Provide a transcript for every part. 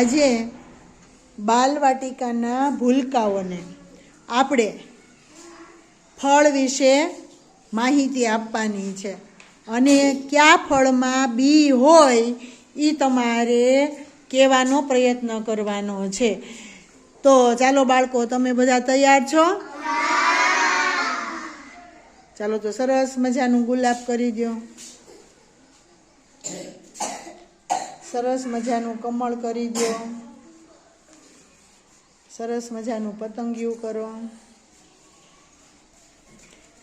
આજે બાલવાટિકાના ભૂલકાઓને આપણે ફળ વિશે માહિતી આપવાની છે. અને કયા ફળમાં બી હોય એ તમારે કહેવાનો પ્રયત્ન કરવાનો છે. તો ચાલો બાળકો, તમે બધા તૈયાર છો? ચાલો તો સરસ મજાનું ગુલાબ કરી દો સરસ મજાનું કમળ કરી દો સરસ મજાનું પતંગિયું કરો.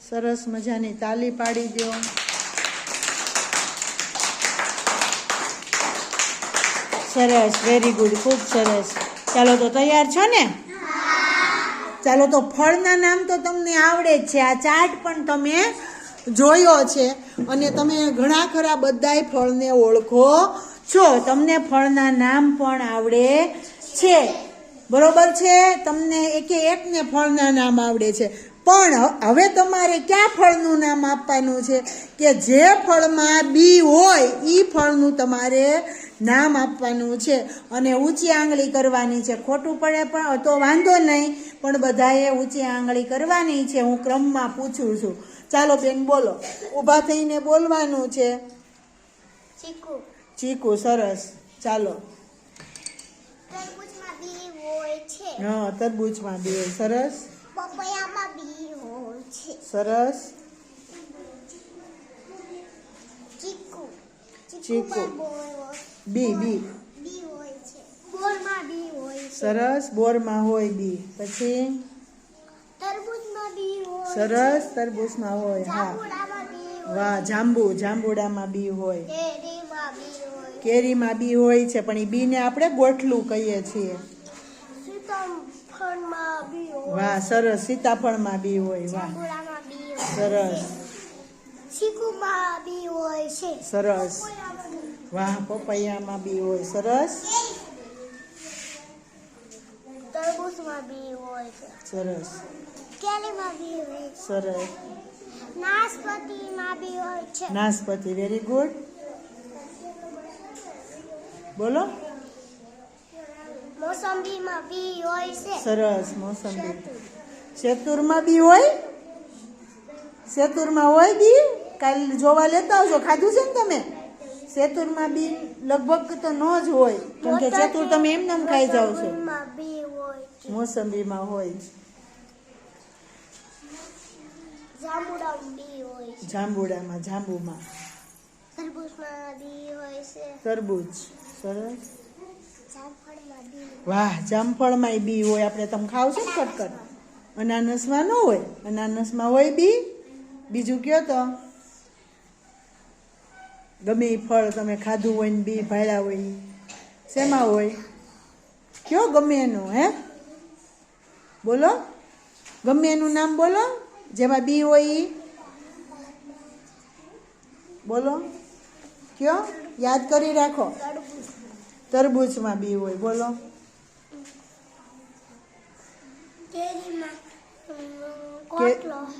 સરસ મજાની તાલી પાડી દો સરસ વેરી ગુડ ખૂબ સરસ. ચાલો તો તૈયાર છો ને? ચાલો તો ફળના નામ તો તમને આવડે જ છે. આ ચાર્ટ પણ તમે જોયો છે. અને તમે ઘણા ખરા બધાય ફળને ઓળખો. છો તમને ફળના નામ પણ આવડે છે. બરોબર છે? તમને એકે એકને ફળના નામ આવડે છે. પણ હવે તમારે કયા ફળનું નામ આપવાનું છે? કે જે ફળમાં બી હોય એ ફળનું તમારે નામ આપવાનું છે. અને ઊંચી આંગળી કરવાની છે. ખોટું પડે પણ, તો વાંધો નહીં. પણ બધાએ ઊંચી આંગળી કરવાની છે. હું ક્રમમાં પૂછું છું. ચાલો બેન, બોલો. ઊભા થઈને બોલવાનું છે. ચીકુ. ચીકુ સરસ. ચાલો. હા તરબૂચમાં બી હોય. સરસ? સરસ? ચીકુ. બી બી. સરસ? બોરમાં હોય બી. પછી? સરસ? તરબૂચમાં હોય હા. વાહ જાંબુ. જાંબુડામાં બી હોય. કેરીમાં બી હોય કેરીમાં બી હોય છે પણ એ બીને આપણે ગોઠલું કહીએ છીએ. વાહ સરસ સીતાફળમાં બી હોય વાહ. સરસ. ચીકુમાં બી હોય છે. સરસ. વાહ પપૈયામાં બી હોય સરસ. બી હોય સરસ. સરસ. નાશપતિમાં બી હોય છે. નાશપતિ વેરી ગુડ બોલો. મોસંબીમાં બી હોય છે. સરસ મોસંબી. શેતુરમાં બી હોય? શેતુરમાં હોય બી? કાલ જોવા લેતા આવજો. ખાધું છે ને તમે? શેતુરમાં બી લગભગ તો ન જ હોય. કેમ કે સેતુર તમે એમને એમ ખાઈ જાઓ છો. મોસંબીમાં હોય. જાંબુડામાં જાંબુમાં. તરબૂચ. સરસ. વાહ, જામફળમાંય બી હોય. આપણે તમે ખાવ છો ને કટકટ. અનાનસમાં ન હોય. અનાનસમાં હોય બી. બીજું કયો તો? ગમે એ ફળ તમે ખાધું હોય ને બી ભાડ્યા હોય. શેમાં હોય? કયો ગમે એનું હે? બોલો. ગમે એનું નામ બોલો. જેમાં બી હોય એ બોલો. કયો? યાદ કરી રાખો. તરબૂચમાં બી હોય બોલો.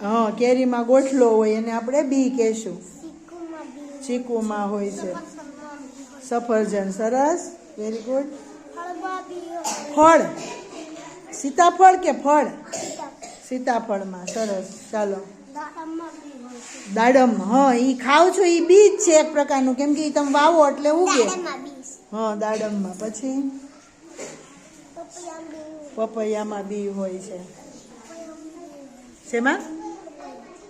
હા કેરીમાં ગોઠલો હોય એને આપણે બી કહેશું. ચીકુમાં હોય. છે. સફરજન સરસ. વેરી ગુડ ફળ. સીતાફળ કે ફળ? સીતાફળમાં સરસ. ચાલો. દાડમ હા એ ખાવ છો એ બીજ છે એક પ્રકારનું. કેમ કે એ તમે વાવો એટલે ઉગે. હા, દાડમમાં. પછી? પપૈયામાં બી હોય છે. શેમાં?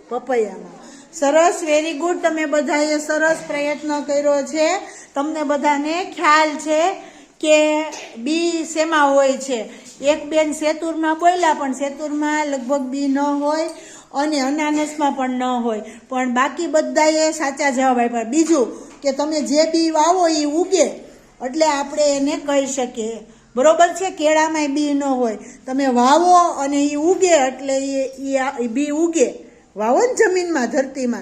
પપૈયામાં. સરસ વેરી ગુડ તમે બધાએ સરસ પ્રયત્ન કર્યો છે. તમને બધાને ખ્યાલ છે કે બી શેમાં હોય છે. એક બેન સેતુરમાં બોલ્યા, પણ સેતુરમાં લગભગ બી ન હોય અને અનાનસમાં પણ ન હોય. પણ બાકી બધાએ સાચા જવાબ આપ્યા. બીજું કે તમે જે બી વાવો એ ઉગે. એટલે આપણે એને કહી શકીએ. બરોબર છે? કેળામાંય બી ન હોય. તમે વાવો અને એ ઉગે એટલે એ એ બી ઉગે. વાવો ને જમીનમાં, ધરતીમાં.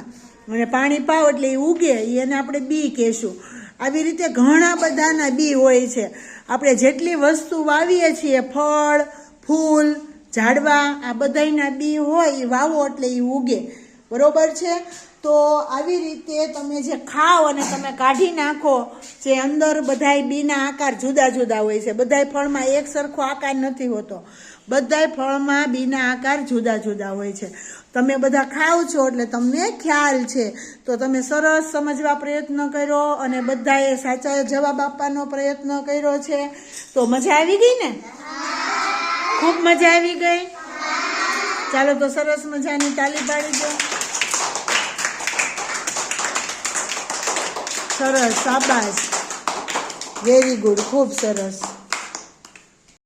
અને પાણી પાવ એટલે એ ઉગે. એને આપણે બી કહેશું. આવી રીતે ઘણા બધાના બી હોય છે. આપણે જેટલી વસ્તુ વાવીએ છીએ, ફળ, ફૂલ, ઝાડવા, આ બધાયના બી હોય એ વાવો એટલે એ ઉગે. બરોબર છે? તો આવી રીતે તમે જે ખાઓ અને તમે કાઢી નાખો, જે અંદર બધાય બીના આકાર જુદા જુદા હોય છે. બધાય ફળમાં એક સરખો આકાર નથી હોતો. બધાય ફળમાં બીના આકાર જુદા જુદા હોય છે. તમે બધા ખાવ છો એટલે તમને ખ્યાલ છે. તો તમે સરસ સમજવા પ્રયત્ન કર્યો અને બધાએ સાચા જવાબ આપવાનો પ્રયત્ન કર્યો છે. તો મજા આવી ગઈ ને? ખૂબ મજા આવી ગઈ. ચાલો તો સરસ મજાની તાલી પાડી દો. સરસ શાબાશ વેરી ગુડ ખૂબ સરસ.